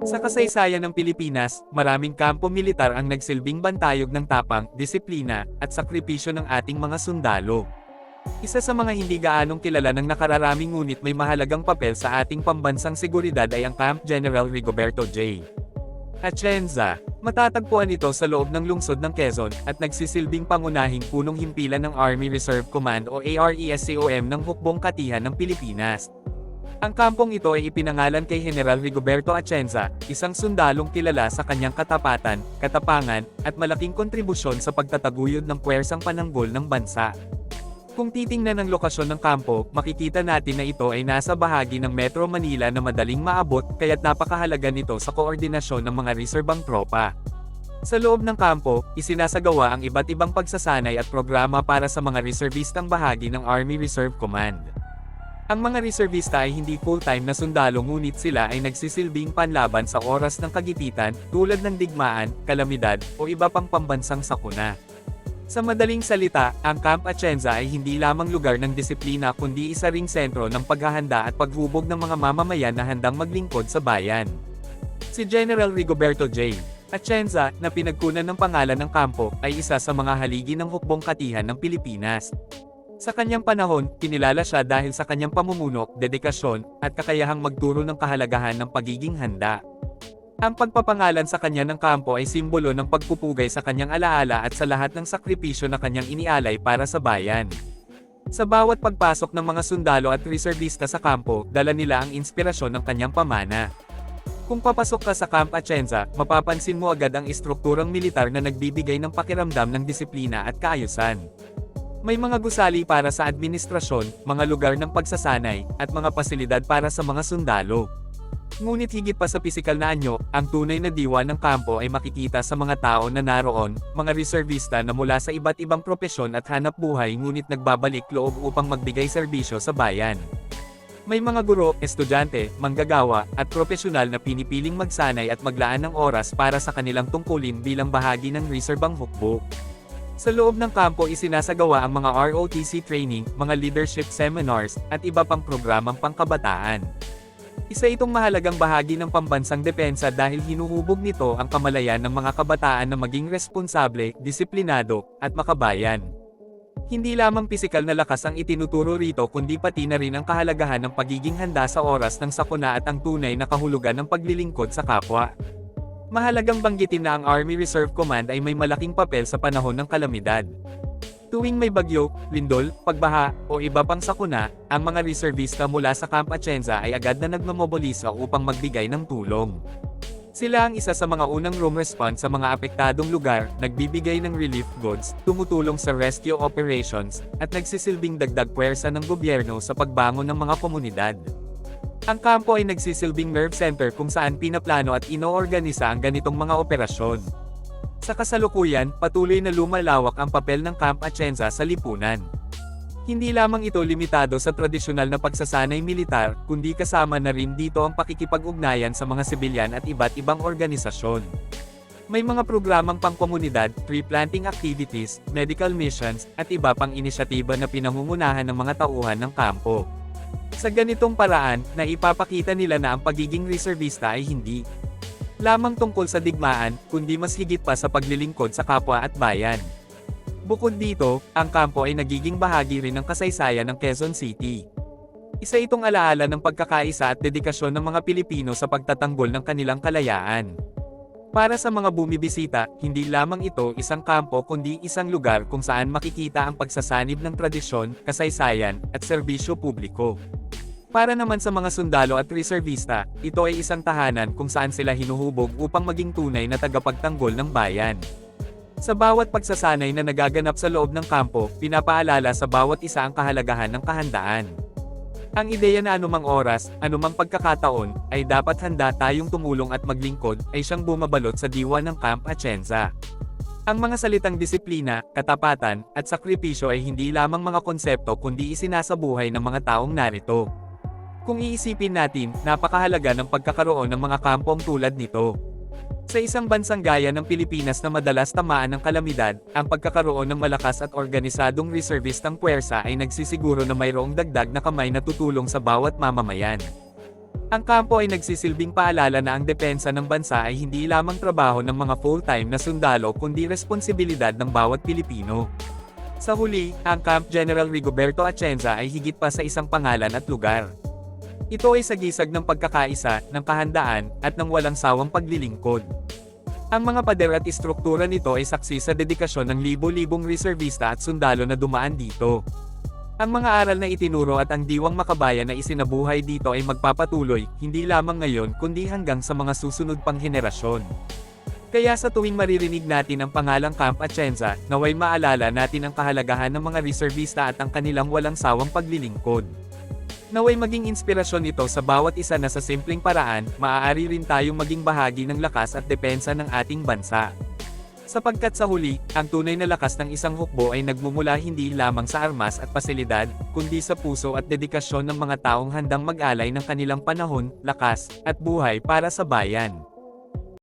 Sa kasaysayan ng Pilipinas, maraming kampo militar ang nagsilbing bantayog ng tapang, disiplina, at sakripisyo ng ating mga sundalo. Isa sa mga hindi gaanong kilala ng nakararaming ngunit may mahalagang papel sa ating pambansang seguridad ay ang Camp General Rigoberto J. Atienza. Matatagpuan ito sa loob ng lungsod ng Quezon at nagsisilbing pangunahing punong himpilan ng Army Reserve Command o ARESCOM ng hukbong katihan ng Pilipinas. Ang kampong ito ay ipinangalan kay General Rigoberto Atienza, isang sundalong kilala sa kanyang katapatan, katapangan, at malaking kontribusyon sa pagtataguyod ng puwersang pananggol ng bansa. Kung titingnan ang lokasyon ng kampo, makikita natin na ito ay nasa bahagi ng Metro Manila na madaling maabot, kaya't napakahalaga nito sa koordinasyon ng mga reserbang tropa. Sa loob ng kampo, isinasagawa ang iba't ibang pagsasanay at programa para sa mga reservistang bahagi ng Army Reserve Command. Ang mga reservista ay hindi full-time na sundalo ngunit sila ay nagsisilbing panlaban sa oras ng kagipitan, tulad ng digmaan, kalamidad, o iba pang pambansang sakuna. Sa madaling salita, ang Camp Atienza ay hindi lamang lugar ng disiplina kundi isa ring sentro ng paghahanda at paghubog ng mga mamamayan na handang maglingkod sa bayan. Si General Rigoberto J. Atienza, na pinagkunan ng pangalan ng kampo, ay isa sa mga haligi ng hukbong katihan ng Pilipinas. Sa kanyang panahon, kinilala siya dahil sa kanyang pamumuno, dedikasyon, at kakayahang magturo ng kahalagahan ng pagiging handa. Ang pagpapangalan sa kanya ng kampo ay simbolo ng pagpupugay sa kanyang alaala at sa lahat ng sakripisyo na kanyang inialay para sa bayan. Sa bawat pagpasok ng mga sundalo at reservista sa kampo, dala nila ang inspirasyon ng kanyang pamana. Kung papasok ka sa Camp Atienza, mapapansin mo agad ang istrukturang militar na nagbibigay ng pakiramdam ng disiplina at kaayusan. May mga gusali para sa administrasyon, mga lugar ng pagsasanay, at mga pasilidad para sa mga sundalo. Ngunit higit pa sa pisikal na anyo, ang tunay na diwa ng kampo ay makikita sa mga tao na naroon, mga reservista na mula sa iba't ibang propesyon at hanap buhay ngunit nagbabalik loob upang magbigay serbisyo sa bayan. May mga guro, estudyante, manggagawa, at profesional na pinipiling magsanay at maglaan ng oras para sa kanilang tungkulin bilang bahagi ng reserbang hukbo. Sa loob ng kampo isinasagawa ang mga ROTC training, mga leadership seminars, at iba pang programang pangkabataan. Isa itong mahalagang bahagi ng pambansang depensa dahil hinuhubog nito ang kamalayan ng mga kabataan na maging responsable, disiplinado, at makabayan. Hindi lamang pisikal na lakas ang itinuturo rito kundi pati na rin ang kahalagahan ng pagiging handa sa oras ng sakuna at ang tunay na kahulugan ng paglilingkod sa kapwa. Mahalagang banggitin na ang Army Reserve Command ay may malaking papel sa panahon ng kalamidad. Tuwing may bagyo, lindol, pagbaha, o iba pang sakuna, ang mga reservista mula sa Camp Atienza ay agad na nagmamobilisa upang magbigay ng tulong. Sila ang isa sa mga unang room response sa mga apektadong lugar, nagbibigay ng relief goods, tumutulong sa rescue operations, at nagsisilbing dagdag puwersa ng gobyerno sa pagbangon ng mga komunidad. Ang kampo ay nagsisilbing nerve center kung saan pinaplano at inoorganisa ang ganitong mga operasyon. Sa kasalukuyan, patuloy na lumalawak ang papel ng Camp Atienza sa lipunan. Hindi lamang ito limitado sa tradisyonal na pagsasanay militar, kundi kasama na rin dito ang pakikipag-ugnayan sa mga sibilyan at iba't ibang organisasyon. May mga programang pangkomunidad, tree planting activities, medical missions, at iba pang inisyatiba na pinangungunahan ng mga tauhan ng kampo. Sa ganitong paraan, na ipapakita nila na ang pagiging reservista ay hindi lamang tungkol sa digmaan, kundi mas higit pa sa paglilingkod sa kapwa at bayan. Bukod dito, ang kampo ay nagiging bahagi rin ng kasaysayan ng Quezon City. Isa itong alaala ng pagkakaisa at dedikasyon ng mga Pilipino sa pagtatanggol ng kanilang kalayaan. Para sa mga bumibisita, hindi lamang ito isang kampo kundi isang lugar kung saan makikita ang pagsasanib ng tradisyon, kasaysayan, at serbisyo publiko. Para naman sa mga sundalo at reservista, ito ay isang tahanan kung saan sila hinuhubog upang maging tunay na tagapagtanggol ng bayan. Sa bawat pagsasanay na nagaganap sa loob ng kampo, pinapaalala sa bawat isa ang kahalagahan ng kahandaan. Ang ideya na anumang oras, anumang pagkakataon, ay dapat handa tayong tumulong at maglingkod, ay siyang bumabalot sa diwa ng Camp Atienza. Ang mga salitang disiplina, katapatan, at sakripisyo ay hindi lamang mga konsepto kundi isinasabuhay ng mga taong narito. Kung iisipin natin, napakahalaga ng pagkakaroon ng mga kampong tulad nito. Sa isang bansang gaya ng Pilipinas na madalas tamaan ng kalamidad, ang pagkakaroon ng malakas at organisadong reservistang puwersa ay nagsisiguro na mayroong dagdag na kamay na tutulong sa bawat mamamayan. Ang kampo ay nagsisilbing paalala na ang depensa ng bansa ay hindi lamang trabaho ng mga full-time na sundalo kundi responsibilidad ng bawat Pilipino. Sa huli, ang Camp General Rigoberto Atienza ay higit pa sa isang pangalan at lugar. Ito ay sagisag ng pagkakaisa, ng kahandaan, at ng walang sawang paglilingkod. Ang mga pader at istruktura nito ay saksi sa dedikasyon ng libo-libong reservista at sundalo na dumaan dito. Ang mga aral na itinuro at ang diwang makabayan na isinabuhay dito ay magpapatuloy, hindi lamang ngayon kundi hanggang sa mga susunod pang henerasyon. Kaya sa tuwing maririnig natin ang pangalang Camp Atienza, naway maalala natin ang kahalagahan ng mga reservista at ang kanilang walang sawang paglilingkod. Naway maging inspirasyon ito sa bawat isa na sa simpleng paraan, maaari rin tayong maging bahagi ng lakas at depensa ng ating bansa. Sapagkat sa huli, ang tunay na lakas ng isang hukbo ay nagmumula hindi lamang sa armas at pasilidad, kundi sa puso at dedikasyon ng mga taong handang mag-alay ng kanilang panahon, lakas, at buhay para sa bayan.